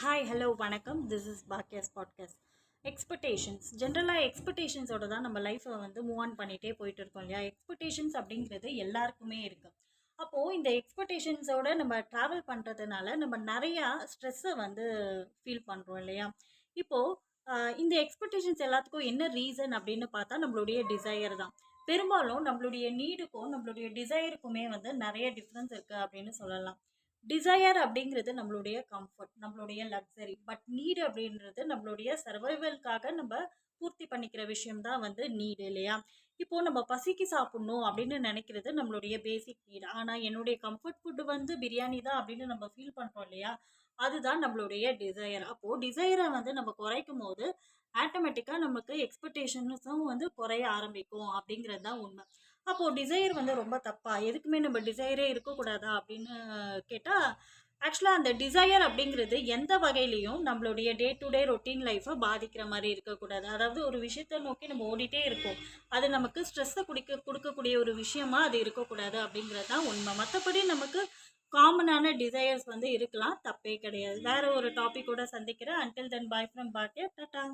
Hi hello வணக்கம். This is பாக்கியாஸ் podcast expectations ஜென்ரலாக எக்ஸ்பெக்டேஷன்ஸோட தான் நம்ம லைஃப்பை வந்து மூவ் ஆன் பண்ணிகிட்டே போயிட்டு இருக்கோம் இல்லையா? எக்ஸ்பெக்டேஷன்ஸ் அப்படிங்கிறது எல்லாருக்குமே இருக்குது அப்போது இந்த எக்ஸ்பெக்டேஷன்ஸோட நம்ம ட்ராவல் பண்ணுறதுனால நம்ம நிறையா ஸ்ட்ரெஸ்ஸை வந்து ஃபீல் பண்ணுறோம் இல்லையா? இப்போது இந்த எக்ஸ்பெக்டேஷன்ஸ் எல்லாத்துக்கும் என்ன ரீசன் அப்படின்னு பார்த்தா நம்மளுடைய டிசையர் தான். பெரும்பாலும் நம்மளுடைய நீடுக்கும் நம்மளுடைய டிசையருக்குமே வந்து நிறைய டிஃப்ரென்ஸ் இருக்குது அப்படின்னு சொல்லலாம். டிசையர் அப்படிங்கிறது நம்மளுடைய கம்ஃபர்ட் நம்மளுடைய லக்ஸரி பட் நீடு அப்படின்றது நம்மளுடைய சர்வைவல்காக நம்ம பூர்த்தி பண்ணிக்கிற விஷயம் தான் வந்து நீடு இல்லையா? இப்போ நம்ம பசிக்கு சாப்பிடணும் அப்படின்னு நினைக்கிறது நம்மளுடைய பேசிக் நீடு ஆனால் என்னுடைய கம்ஃபர்ட் ஃபுட்டு வந்து பிரியாணி தான் அப்படின்னு நம்ம ஃபீல் பண்ணுறோம் இல்லையா? அதுதான் நம்மளுடைய டிசையர் அப்போது டிசையரை வந்து நம்ம குறைக்கும் போது ஆட்டோமேட்டிக்காக நமக்கு எக்ஸ்பெக்டேஷன்ஸும் வந்து குறைய ஆரம்பிக்கும் அப்படிங்கிறது தான் உண்மை. அப்போது டிசையர் வந்து ரொம்ப தப்பா? எதுக்குமே நம்ம டிசையரே இருக்கக்கூடாதா? அப்படின்னு கேட்டால் ஆக்சுவலாக அந்த டிசையர் அப்படிங்கிறது எந்த வகையிலையும் நம்மளுடைய டே டு டே ரொட்டீன் லைஃப்பை பாதிக்கிற மாதிரி இருக்கக்கூடாது. அதாவது ஒரு விஷயத்தை நோக்கி நம்ம ஓடிட்டே இருக்கோம் அது நமக்கு ஸ்ட்ரெஸ்ஸை குடிக்க கொடுக்கக்கூடிய ஒரு விஷயமா அது இருக்கக்கூடாது அப்படிங்கிறது தான் உண்மை. மற்றபடி நமக்கு காமனான டிசையர்ஸ் வந்து இருக்கலாம். தப்பே கிடையாது. வேறு ஒரு டாப்பிக்கோட சந்திக்கிறேன். அன்டில் தென் பாய் ஃப்ரம் பாட்டியா டாட்டா.